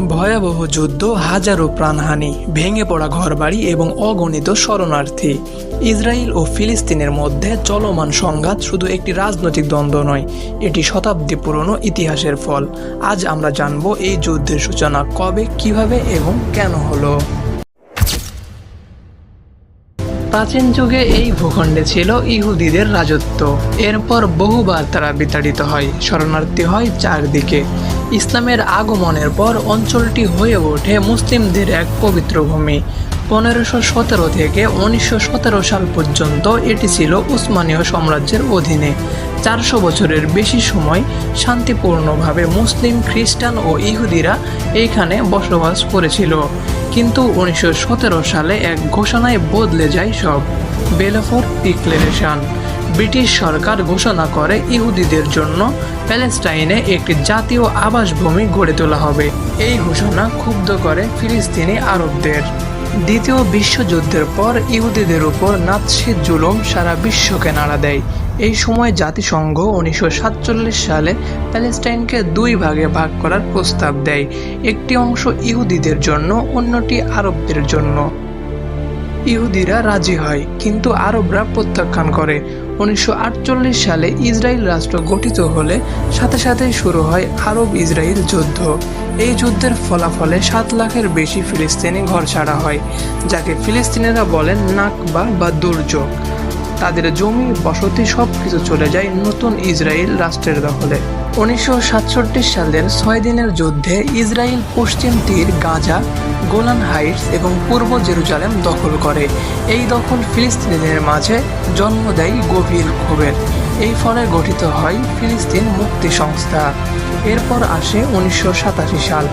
ভয়াবহ যুদ্ধ, হাজারো প্রাণহানি, ভেঙে পড়া ঘরবাড়ি এবং অগণিত শরণার্থী। ইসরায়েল ও ফিলিস্তিনের মধ্যে চলমান সংঘাত শুধু একটি রাজনৈতিক দ্বন্দ্ব নয়, এটি শতাব্দী পুরনো ইতিহাসের ফল। আজ আমরা জানব এই যুদ্ধের সূচনা কবে, কীভাবে এবং কেন হলো। প্রাচীন যুগে এই ভূখণ্ডে ছিল ইহুদিদের রাজত্ব। এরপর বহুবার তারা বিতাড়িত হয়, শরণার্থী হয় চারদিকে। ইসলামের আগমনের পর অঞ্চলটি হয়ে ওঠে মুসলিমদের এক পবিত্র ভূমি। পনেরোশো সতেরো থেকে উনিশশো সতেরো সাল পর্যন্ত এটি ছিল উসমানীয় সাম্রাজ্যের অধীনে। চারশো বছরের বেশি সময় শান্তিপূর্ণভাবে মুসলিম, খ্রিস্টান ও ইহুদিরা এইখানে বসবাস করেছিল। কিন্তু উনিশশো সতেরো সালে এক ঘোষণায় বদলে যায় সব। Balfour declaration. ব্রিটিশ সরকার ঘোষণা করে ইহুদিদের জন্য প্যালেস্টাইনে একটি জাতীয় আবাসভূমি গড়ে তোলা হবে। এই ঘোষণা ক্ষুব্ধ করে ফিলিস্তিনি আরবদের। দ্বিতীয় বিশ্বযুদ্ধের পর ইহুদিদের উপর নাৎসি জুলুম সারা বিশ্বকে নাড়া দেয়। এই সময় জাতিসংঘ উনিশশো সাতচল্লিশ সালে প্যালেস্টাইনকে দুই ভাগে ভাগ করার প্রস্তাব দেয়। একটি অংশ ইহুদিদের জন্য, অন্যটি আরবদের জন্য। ইহুদিরা রাজি হয়, কিন্তু আরবরা প্রত্যাখ্যান করে। উনিশশো আটচল্লিশ সালে ইসরায়েল রাষ্ট্র গঠিত হলে সাথে সাথেই শুরু হয় আরব ইসরায়েল যুদ্ধ। এই যুদ্ধের ফলাফলে সাত লাখের বেশি ফিলিস্তিনি ঘর ছাড়া হয়, যাকে ফিলিস্তিনিরা বলেন নাকবা বা দুর্যোগ। তাদের জমি, বসতি সব কিছু চলে যায় নতুন ইসরায়েল রাষ্ট্রের দখলে। উনিশশো সাতষট্টি সালের ছয় দিনের যুদ্ধে ইসরায়েল পশ্চিম তীর গাজা, গোলান হাইটস এবং পূর্ব জেরুজালেম দখল করে। এই দখল ফিলিস্তিনিদের মাঝে জন্ম দেয় গভীর ক্ষোভের। এই ফলে গঠিত হয় ফিলিস্তিন মুক্তি সংস্থা। এরপর আসে উনিশশো সাতাশি সাল।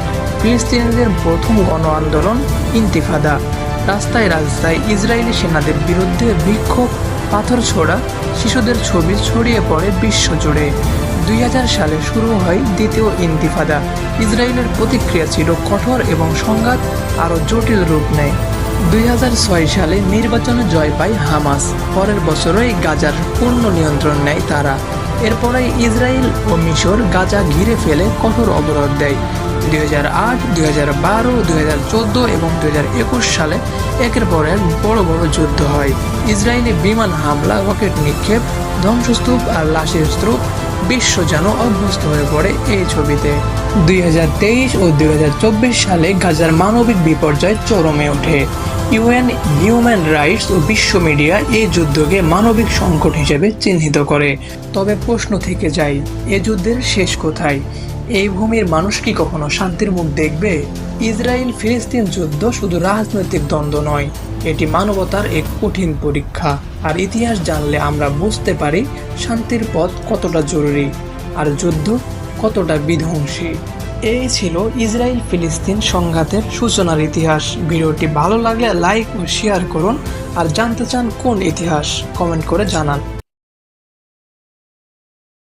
ফিলিস্তিনিদের প্রথম গণ আন্দোলন ইন্তিফাদা। রাস্তায় রাস্তায় ইসরায়েলি সেনাদের বিরুদ্ধে বিক্ষোভ পাথর ছোড়া, শিশুদের ছবি ছড়িয়ে পড়ে বিশ্বজুড়ে দুই হাজার সালে শুরু হয় দ্বিতীয় ইন্তিফাদা। ইসরায়েলের প্রতিক্রিয়া ছিল কঠোর এবং সংঘাত আরও জটিল রূপ নেয়। দুই ছয় সালে নির্বাচনে জয় পায় হামাস। পরের বছরই গাজার পূর্ণ নিয়ন্ত্রণ নেয় তারা। এরপরে ইসরায়েল ও মিশর গাজা ঘিরে ফেলে কঠোর অবরোধ দেয়। দুই হাজার আট, দুই হাজার বারো, দুই হাজার চোদ্দ এবং দুই হাজার একুশ সালে একের পর এক বড় বড় যুদ্ধ হয়। ইসরায়েলি বিমান হামলা, রকেট নিক্ষেপ, ধ্বংসস্তূপ আর লাশের স্তূপ বিশ্ব যেন অভ্যস্ত হয়ে পড়ে এই ছবিতে। দুই হাজার তেইশ ও দু হাজার চব্বিশ সালে গাজার মানবিক বিপর্যয় চরমে ওঠে। ইউএন, হিউম্যান রাইটস ও বিশ্ব মিডিয়া এই যুদ্ধকে মানবিক সংকট হিসেবে চিহ্নিত করে। তবে প্রশ্ন থেকে যায়, এ যুদ্ধের শেষ কোথায়? এই ভূমির মানুষ কি কখনো শান্তির মুখ দেখবে? ইসরায়েল ফিলিস্তিন যুদ্ধ শুধু রাজনৈতিক দ্বন্দ্ব নয়, এটি মানবতার এক কঠিন পরীক্ষা। আর ইতিহাস জানলে আমরা বুঝতে পারি শান্তির পথ কতটা জরুরি আর যুদ্ধ কতটা বিধ্বংসী। এই ছিল ইসরায়েল ফিলিস্তিন সংঘাতের সূচনার ইতিহাস। ভিডিওটি ভালো লাগলে লাইক ও শেয়ার করুন আর জানতে চান কোন ইতিহাস, কমেন্ট করে জানান।